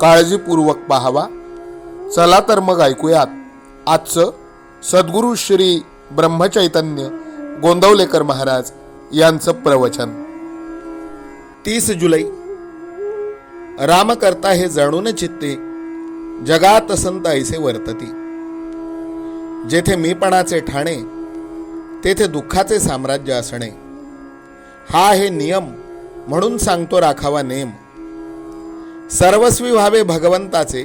काळजीपूर्वक पाहावा. चला तर मग ऐकूयात. आजचं सद्गुरू श्री ब्रह्मचैतन्य गोंदवलेकर महाराज यांचं प्रवचन. तीस जुलै. रामकर्ता हे जाणून चित्ते जगात संत ऐसे वर्तती. जेथे मीपणाचे ठाणे तेथे दुःखाचे साम्राज्य असणे. हा आहे नियम म्हणून सांगतो राखावा नेम. सर्वस्वी व्हावे भगवंताचे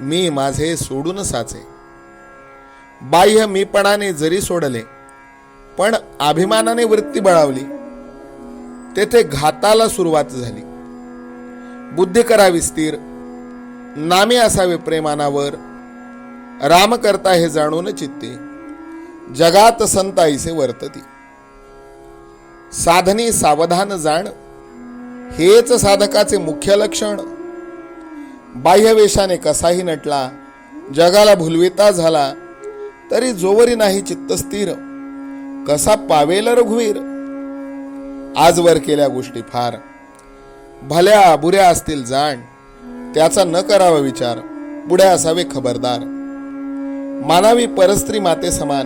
मी माझे सोडून साचे. बाह्य मीपणाने जरी सोडले पण अभिमानाने वृत्ती बळावली तेथे घाताला सुरुवात झाली. बुद्धी करावी स्थिर नामे असावे प्रेमानावर राम करता हे जाणून चित्ते जगात संताईसे वर्तती. साधनी सावधान जाण हेच साधकाचे मुख्य लक्षण. बाह्यवेशाने कसाही नटला जगाला भुलविता झाला तरी जोवरी नाही चित्त स्थिर कसा पावेल रघुवीर? आजवर केल्या गोष्टी फार. भल्या बुऱ्या असतील जाण त्याचा न करावा विचार पुढे असावे खबरदार. मानावी परस्त्री माते समान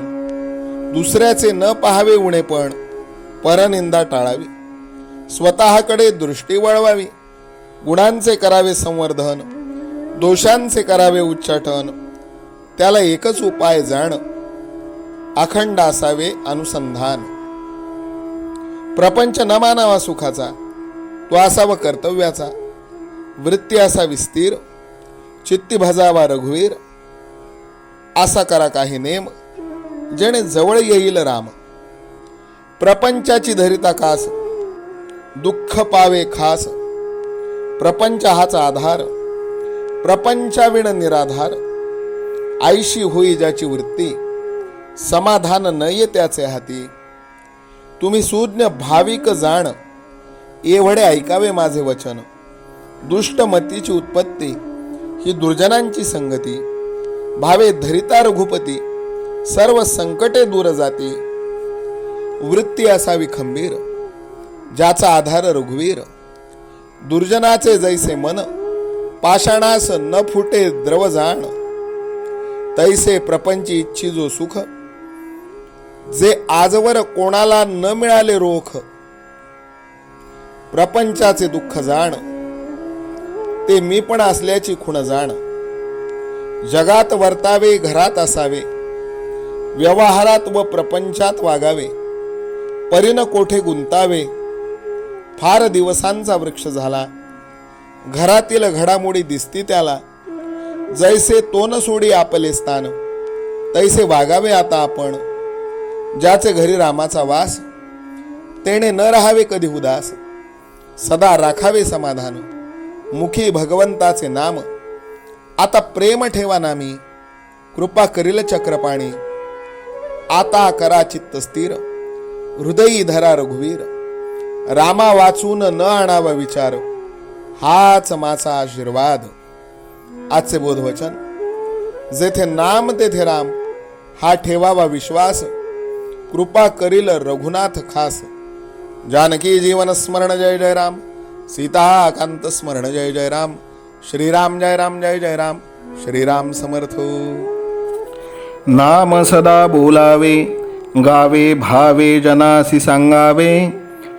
दुसऱ्याचे न पाहावे उणे पण परनिंदा टाळावी. स्वतःकडे दृष्टी वळवावी. गुणांचे करावे संवर्धन दोषांचे करावे उच्चाटन त्याला एकच उपाय जाण अखंड असावे अनुसंधान. प्रपंच न मानावा सुखाचा तो असावा कर्तव्याचा. वृत्ती असा विस्तीर चित्ती भजावा रघुवीर. असा करा काही नेम जेणे जवळ येईल राम. प्रपंचाची धरिता कास दुःख पावे खास. प्रपंच हाच आधार. प्रपंचाविण निराधार. आईशी होई ज्याची वृत्ती. समाधान न ये त्याचे हाती. तुम्ही सुज्ञ भाविक जाण. एवढे ऐकावे माझे वचन. दुष्टमतीची उत्पत्ती. ही दुर्जनांची संगती. भावे धरिता रघुपती सर्व संकटे दूर जाती. वृत्ती असावी खंबीर. ज्याचा आधार रघुवीर दुर्जनाचे जैसे मन पाषाणास न फुटे द्रव जाण. तैसे प्रपंची इच्छी जो सुख. जे आजवर कोणाला न मिळाले रोख प्रपंचाचे दुःख जाण. ते मी पण असल्याची खुण जाण. जगात वर्तावे घरात असावे. व्यवहारात व प्रपंचात वागावे. परीन कोठे गुंतावे? फार दिवसांचा वृक्ष झाला. घरातील घडामोडी दिसती त्याला. जैसे तोन सोडी आपले स्थान. तैसे वागावे आता आपण. ज्याचे घरी रामाचा वास तेने न राहावे कधी उदास. सदा राखावे समाधान. मुखी भगवंताचे नाम. आता प्रेम ठेवा नामी. कृपा करील चक्रपाणी. आता करा चित्त स्थिर. हृदयी धरा रघुवीर. रामा वाचून न आणावा विचार हाच माझा आशीर्वाद. आजचे बोधवचन जेथे नाम तेथे राम हा ठेवावा विश्वास. कृपा करील रघुनाथ खास. जानकी जीवन स्मरण जय जय राम. सीता कांत स्मरण जय जय राम. श्रीराम जय राम जय जय राम. श्रीराम समर्थ. नाम सदा बोलावे गावे भावे जनासी सांगावे.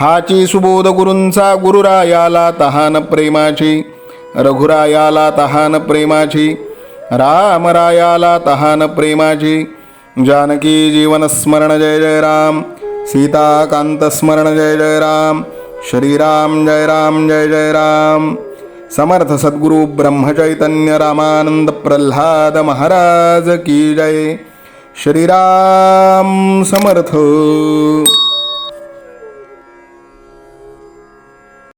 हाची सुबोध गुरूंचा गुरुरायाला तहान प्रेमाची रघुरायाला तहान प्रेमाची रामरायाला तहान प्रेमाची जानकी जीवन स्मरण जय जय राम सीताकांत स्मरण जय जय राम श्रीराम जय राम जय जय राम समर्थ सद्गुरु ब्रह्मचैतन्य रामानंद प्रल्हाद महाराज की जय श्रीराम समर्थ।